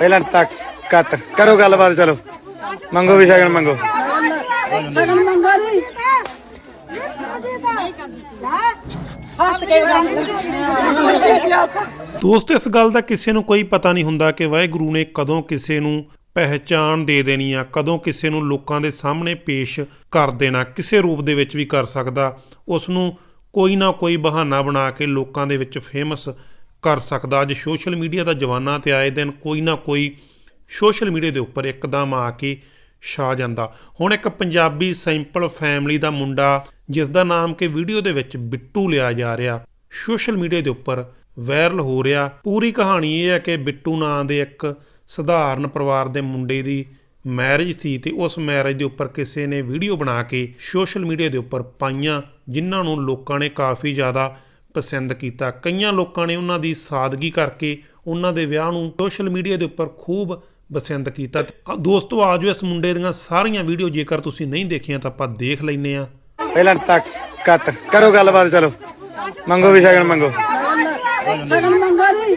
ਪਹਿਲਾਂ ਤੱਕ ਕੱਟ ਕਰੋ ਗੱਲਬਾਤ ਚਲੋ। ਮੰਗੋ ਵੀ ਸ਼ਗਨ ਮੰਗੋ। ਸਗਨ ਮੰਗਾ ਕੇ ਦੋਸਤੋ ਇਸ ਗੱਲ ਦਾ ਕਿਸੇ ਨੂੰ ਕੋਈ ਪਤਾ ਨਹੀਂ ਹੁੰਦਾ ਕਿ ਵਾਹਿਗੁਰੂ ਨੇ ਕਦੋਂ ਕਿਸੇ ਨੂੰ ਪਹਿਚਾਣ ਦੇ ਦੇਣੀ ਆ ਕਦੋਂ ਕਿਸੇ ਨੂੰ ਲੋਕਾਂ ਦੇ ਸਾਹਮਣੇ ਪੇਸ਼ ਕਰ ਦੇਣਾ ਕਿਸੇ ਰੂਪ ਦੇ ਵਿੱਚ ਵੀ ਕਰ ਸਕਦਾ। ਉਸ ਨੂੰ ਕੋਈ ਨਾ ਕੋਈ ਬਹਾਨਾ ਬਣਾ ਕੇ ਲੋਕਾਂ ਦੇ ਵਿੱਚ ਫੇਮਸ ਕਰ ਸਕਦਾ। ਅੱਜ ਸੋਸ਼ਲ ਮੀਡੀਆ ਦਾ ਜਵਾਨਾ ਤੇ ਆਏ ਦਿਨ ਕੋਈ ਨਾ ਕੋਈ ਸੋਸ਼ਲ ਮੀਡੀਆ ਦੇ ਉੱਪਰ ਇੱਕਦਮ ਆ ਕੇ ਛਾ ਜਾਂਦਾ। ਹੁਣ ਇੱਕ ਪੰਜਾਬੀ ਸਿੰਪਲ ਫੈਮਿਲੀ ਦਾ ਮੁੰਡਾ ਜਿਸ ਦਾ ਨਾਮ ਕਿ ਵੀਡੀਓ ਦੇ ਵਿੱਚ ਬਿੱਟੂ ਲਿਆ ਜਾ ਰਿਹਾ, ਸੋਸ਼ਲ ਮੀਡੀਆ ਦੇ ਉੱਪਰ ਵਾਇਰਲ ਹੋ ਰਿਹਾ। ਪੂਰੀ ਕਹਾਣੀ ਇਹ ਹੈ ਕਿ ਬਿੱਟੂ ਨਾਂ ਦੇ ਇੱਕ ਸਧਾਰਨ ਪਰਿਵਾਰ ਦੇ ਮੁੰਡੇ ਦੀ ਮੈਰਿਜ ਸੀ ਤੇ ਉਸ ਮੈਰਿਜ ਦੇ ਉੱਪਰ ਕਿਸੇ ਨੇ ਵੀਡੀਓ ਬਣਾ ਕੇ ਸੋਸ਼ਲ ਮੀਡੀਆ ਦੇ ਉੱਪਰ ਪਾਈਆਂ, ਜਿਨ੍ਹਾਂ ਨੂੰ ਲੋਕਾਂ ਨੇ ਕਾਫੀ ਜ਼ਿਆਦਾ ਪਸੰਦ ਕੀਤਾ। ਕਈਆਂ ਲੋਕਾਂ ਨੇ ਉਹਨਾਂ ਦੀ ਸਾਦਗੀ ਕਰਕੇ ਉਹਨਾਂ ਦੇ ਵਿਆਹ ਨੂੰ ਸੋਸ਼ਲ ਮੀਡੀਆ ਦੇ ਉੱਪਰ ਖੂਬ ਪਸੰਦ ਕੀਤਾ। ਤੇ ਆ- ਦੋਸਤੋ ਆਜੋ ਇਸ ਮੁੰਡੇ ਦੀਆਂ ਸਾਰੀਆਂ ਵੀਡੀਓ ਜੇਕਰ ਤੁਸੀਂ ਨਹੀਂ ਦੇਖੀਆਂ ਤਾਂ ਆਪਾਂ ਦੇਖ ਲੈਨੇ ਆ ਪਹਿਲਾਂ ਤੱਕ ਕੱਟ ਕਰੋ ਗੱਲਬਾਤ ਚਲੋ। ਮੰਗੋ ਵੀ ਸ਼ਗਨ ਮੰਗੋ। ਸਗਨ ਮੰਗਾ ਲਈ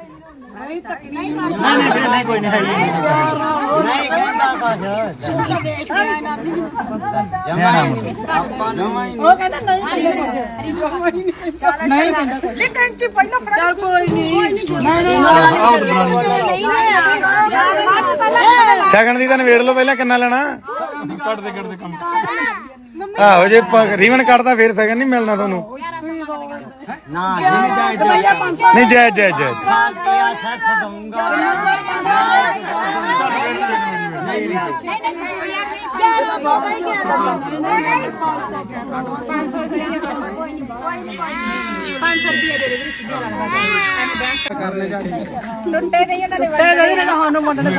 ਉਹ ਕਹਿੰਦਾ ਨਹੀਂ ਨਹੀਂ ਕਹਿੰਦਾ ਨਹੀਂ ਕੰਚੀ ਪਹਿਲਾਂ ਫੜਾ ਚੱਲ ਕੋਈ ਨਹੀਂ ਨਹੀਂ ਨਹੀਂ ਸ਼ਗਨ ਦੀ ਤਾਂ ਨਵੇੜ ਲਓ ਪਹਿਲਾਂ ਕਿੰਨਾ ਲੈਣਾ? ਕੱਟਦੇ ਕੱਟਦੇ ਕੰਮ। ਆਹੋ ਜੇ ਰੀਵਨ ਕੱਟਦਾ ਫੇਰ ਸ਼ਗਨ ਨਹੀਂ ਮਿਲਣਾ ਤੁਹਾਨੂੰ। ਨਹੀਂ ਜੈ ਜੈ ਜੈ।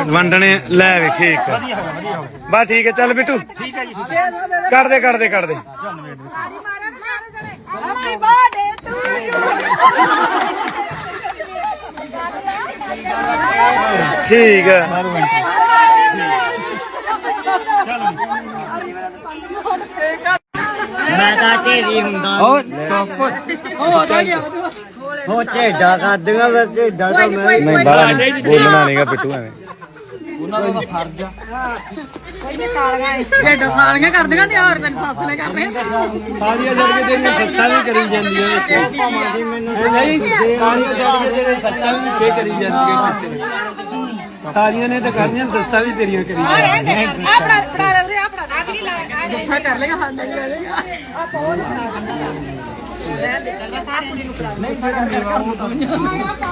ਵੰਡਣੇ ਲੈ ਵੇ ਠੀਕ ਆ। ਬਸ ਠੀਕ ਹੈ ਚੱਲ ਬਿੱਟੂ। ਠੀਕ ਹੈ ਜੀ ਕੱਢ ਦੇ ਕੱਢ ਦੇ ਕੱਢ ਦੇ। ਬਰਥਡੇ ਟੂ ਯੂ ਠੀਕ ਆ। ਮੈਂ ਤਾਂ ਢੇਰੀ ਹੁੰਦਾ। ਉਹ ਉਹ ਝੇਡਾ ਕਰਦੀਆਂ ਵੇ ਝੇਡਾ ਤਾਂ ਮੈਂ ਨਹੀਂ ਬਾਲਾ ਨਹੀਂ ਬੋਲਣਾ ਨਹੀਂਗਾ ਬਿੱਟੂ ਐਵੇਂ। ਡੇਢ ਸਾਲੀਆਂ ਕਰਦੀਆਂ ਤੇ ਹੋਰ ਤੈਨੂੰ ਸੱਸ ਨੇ ਕਰਨੀਆਂ। ਸਾਲੀਆਂ ਜੜ ਕੇ ਤੇਰੀਆਂ ਸੱਚਾਂ ਵੀ ਕਰੀ ਜਾਂਦੀਆਂ ਨਹੀਂ ਸਾਲੀਆਂ ਜੜ ਕੇ ਤੇਰੇ ਸੱਚਾਂ ਵੀ ਫੇ ਕਰੀ ਜਾਂਦੀਆਂ ਸਾਲੀਆਂ ਨੇ ਤਾਂ ਕਰਨੀਆਂ ਦੱਸਾਂ ਵੀ ਤੇਰੀਆਂ ਕਰੀ ਜਾਂਦੀਆਂ ਆ ਫੜਾ ਫੜਾ ਰੇ ਆ ਫੜਾ। ਗੁੱਸਾ ਕਰ ਲੇਗਾ ਹਾਂ ਨਹੀਂ ਆ ਜਾਏਗਾ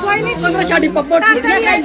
ਕੋਈ ਨਹੀਂ ਕੋਈ ਛਾੜੀ ਪੱਪੋ ਟੁੱਟ ਗਿਆ